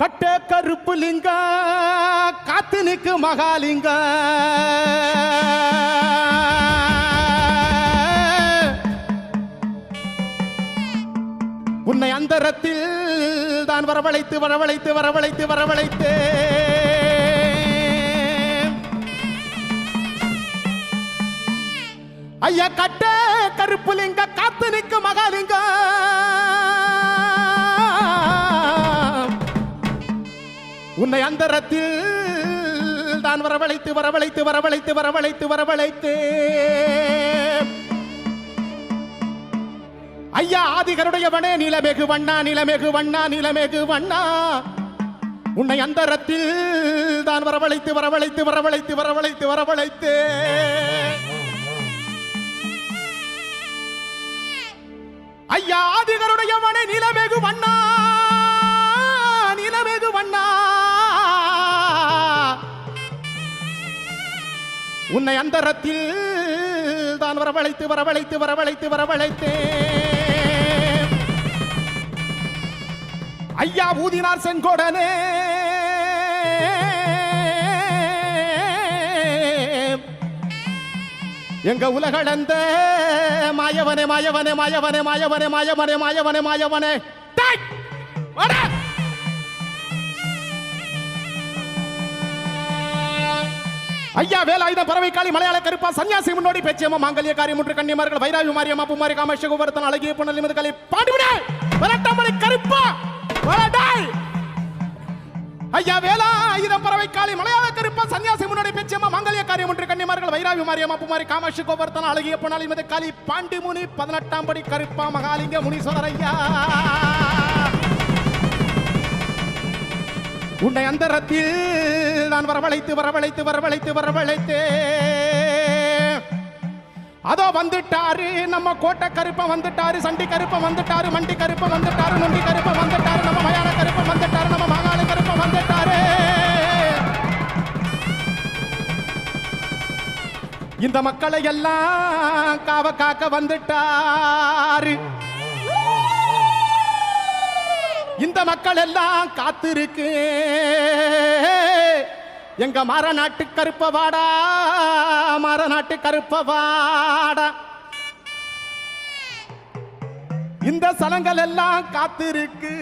கட்ட கருப்பு லிங்க காத்து நிக்கு மகாலிங்க. உன்னை அந்தரத்தில் தான் வரவழைத்து வரவழைத்து வரவழைத்து வரவழைத்து. ஐயா கட்ட கருப்பு லிங்க காத்து நிற்கு மகாலிங்க. உன்னை அந்தரத்தில் தான் வரவழைத்து வரவழைத்து வரவழைத்து வரவழைத்து வரவழைத்து. ஐயா ஆதிகருடையவனே நிலமேகு வண்ணா நிலமேகு வண்ணா நிலமேகு வண்ணா. உன்னை அந்தரத்தில் தான் வரவழைத்து வரவழைத்து வரவழைத்து வரவழைத்து வரவழைத்து. ஐயா ஆதிகருடையவனே நிலமேகு வண்ணா. உன்னை அந்தரத்தில் தான் வரவழைத்து வரவழைத்து வரவழைத்து வரவழைத்து ஐயா ஊதினார் செங்கோடனே. எங்க உலகளந்த மாயவனே மாயவனே மாயவனே மாயவனே மாயவனே மாயவனே மாயவனே. மாயவனே ஐயா வேலாயுதம் பறவை காளி மலையாள கருப்பா சன்னியாசி முன்னோடி பேச்சியம்மா மாங்கல்ய காரியம் முற்று கன்னிமார்கள் வைராவி மாரியம்மா புமாரி காமேஷ குவர்த்தன் அழகிய புனல் நிமிது கலை பாடுவிடே! வரட்டாமலை கருப்பா வரடாய் ஐயா வேலா ஆயுதம் பறவை காளி மலையாள கருப்பா சன்னியாசி முன்னோடி பேச்சியம்மா மாங்கல்ய காரியம் முற்று கன்னிமார்கள் வைராவி மாரியம்மா புமாரி காமேஷ குவர்த்தன் அழகிய புனல் நிமிது காளி பாண்டி முனி பதினெட்டாம் படி கருப்பா மகாலிங்க முனீஸ்வரர் ஐயா! உன்னை அந்தரத்தில் நான் வரவழைத்து வரவழைத்து வரவழைத்து வரவழைத்தே. அதோ வந்துட்டாரு நம்ம கோட்டை கருப்பம் வந்துட்டாரு சண்டி கருப்பன் வந்துட்டாரு மண்டி கருப்பன் வந்துட்டாரு நொண்டி கருப்பன் வந்துட்டாரு நம்ம மயான கருப்பன் வந்துட்டாரு நம்ம மாங்காள கருப்பன் வந்துட்டாரு. இந்த மக்களை எல்லாம் காவ காக்க வந்துட்டாரு. இந்த மக்கள் எல்லாம் காத்திருக்கு. எங்க மரநாட்டு கருப்ப வாடா மரநாட்டு கருப்ப வாடா இந்த சலங்கள் எல்லாம் காத்திருக்கு.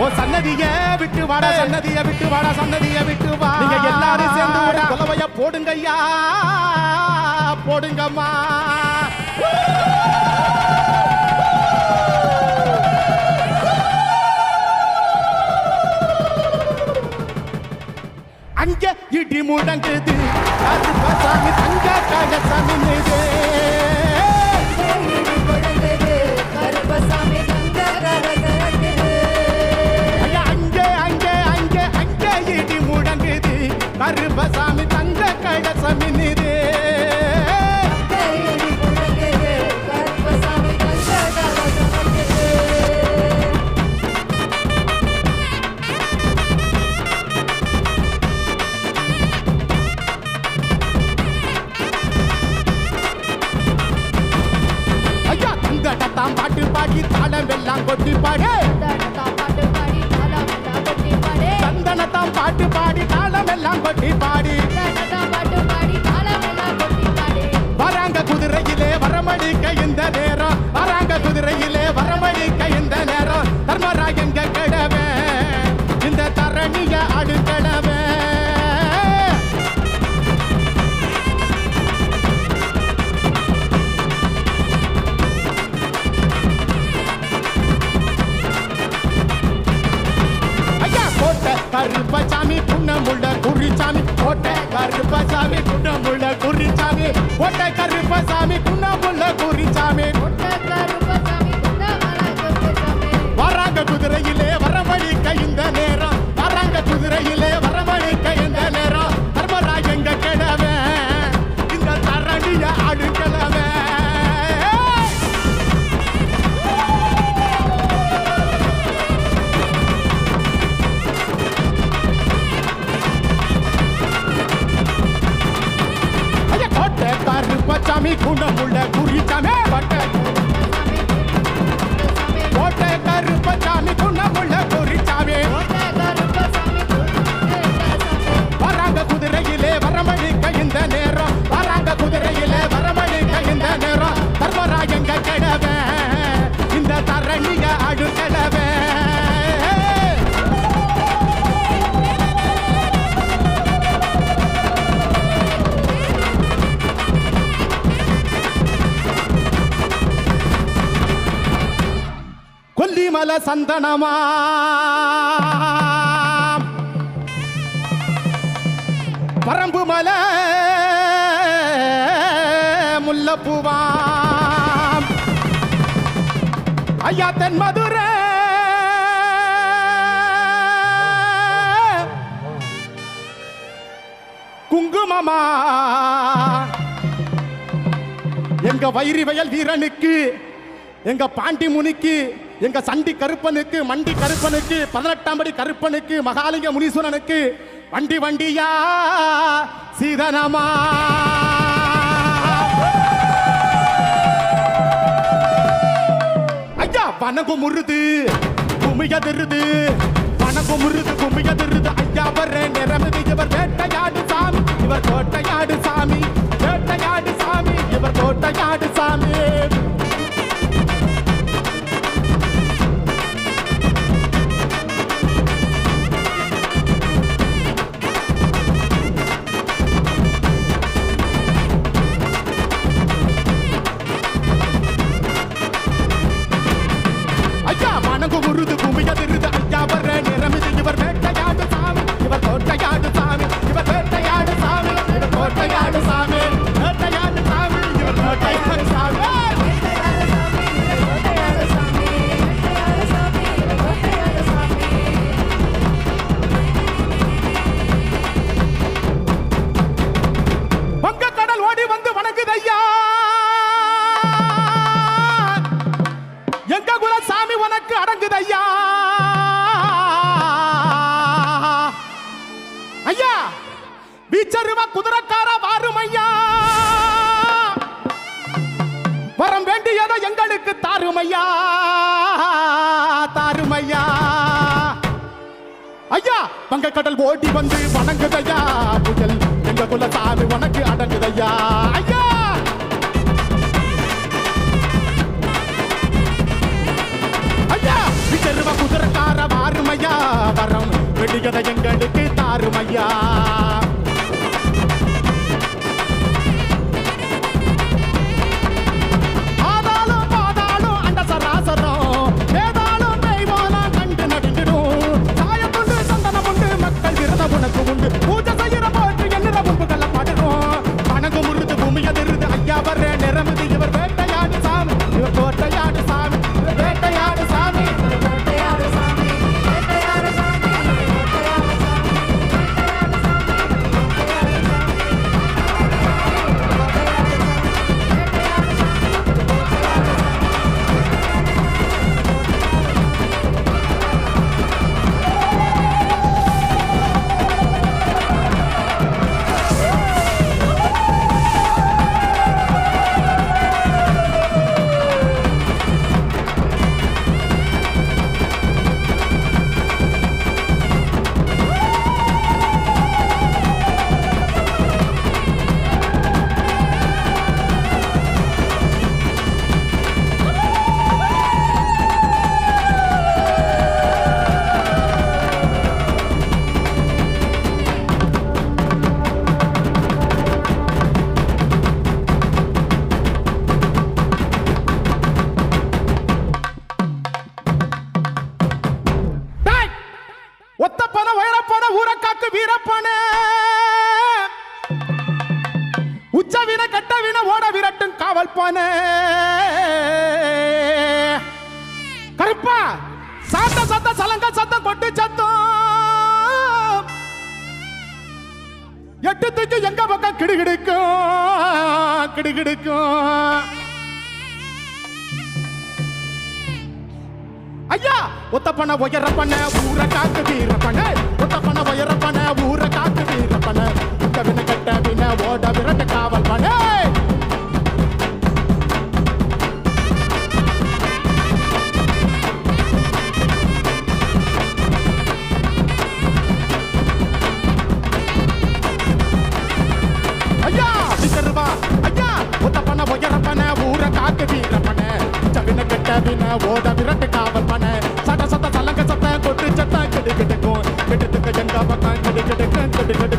ஓ சன்னதிய விட்டு வாடா சன்னதிய விட்டு வாடா சன்னதிய விட்டு வா. நீங்க எல்லாரும் சேர்ந்து ஒரு கொலவைய போடுங்கய்யா போடுங்கம்மா. அங்க இடி முடங்குது. அது பசாமி தங்க கழசமி கருப்பசாமி தங்க கரகரக்குது. ஐயா அங்கே கருப்பசாமி புண்ணமுள்ள குறிச்சாமி கோட்டை கருப்பசாமி புண்ணமுள்ள குறிச்சாமி கோட்டை கருப்பசாமி புண்ணமுள்ள குறிச்சாமி கோட்டை கருப்பசாமி சந்தனமா? பரம்பு மலை முல்லப்பூவாம் ஐயா தென் மதுரை. குங்குமமா? எங்க வைரி வயல் வீரனுக்கு எங்க பாண்டி முனிக்கு எங்க சண்டி கருப்பனுக்கு மண்டி கருப்பனுக்கு பதினெட்டாம் படி கருப்பனுக்கு மகாலிங்க முனீஸ்வரனுக்கு வண்டி வண்டியா சீதனமா? ஐயா வனகு முருது குமியதிருது வனகு முருது குமியதிருது ஐயா வர்ற நிறமதி இவர் வேட்டையாடு சாமி. இவர் கோட்டையாடு சாமி. வேட்டையாடு சாமி. இவர் கோட்டையாடு தாருமையா தாருமையா. ஐயா வங்க கடல் ஓடி வந்து வணங்குதையா. புயல் எங்க குல சாமி உனக்கு அடங்குதையா. ஐயா! ஐயா விஜருவ குதிரக்கார வாருமையா வரம் வெடிகதை எங்களுக்கு தாருமையா. எட்டு தூக்கி எங்க பக்கம் கிடுகிடுக்கும் கிடுகிடுக்கும். ஐயா ஒத்தப்பன உயரப்பன ஊர காத்து வீரப்பன ஒத்தப்பன உயரப்பன ஊர காத்து வீரப்பன கவின கட்ட வின ஓட விரட்ட காவல் பன கவின ஓட விரட்டு காவல் பண்ண. சட்ட சத்த சலங்க சத்த கொட்டு சத்த கெடு கெடுக்கும். கெடுத்துக்க எங்க பக்கம் கெடு கெடுக்க கெடு கெடு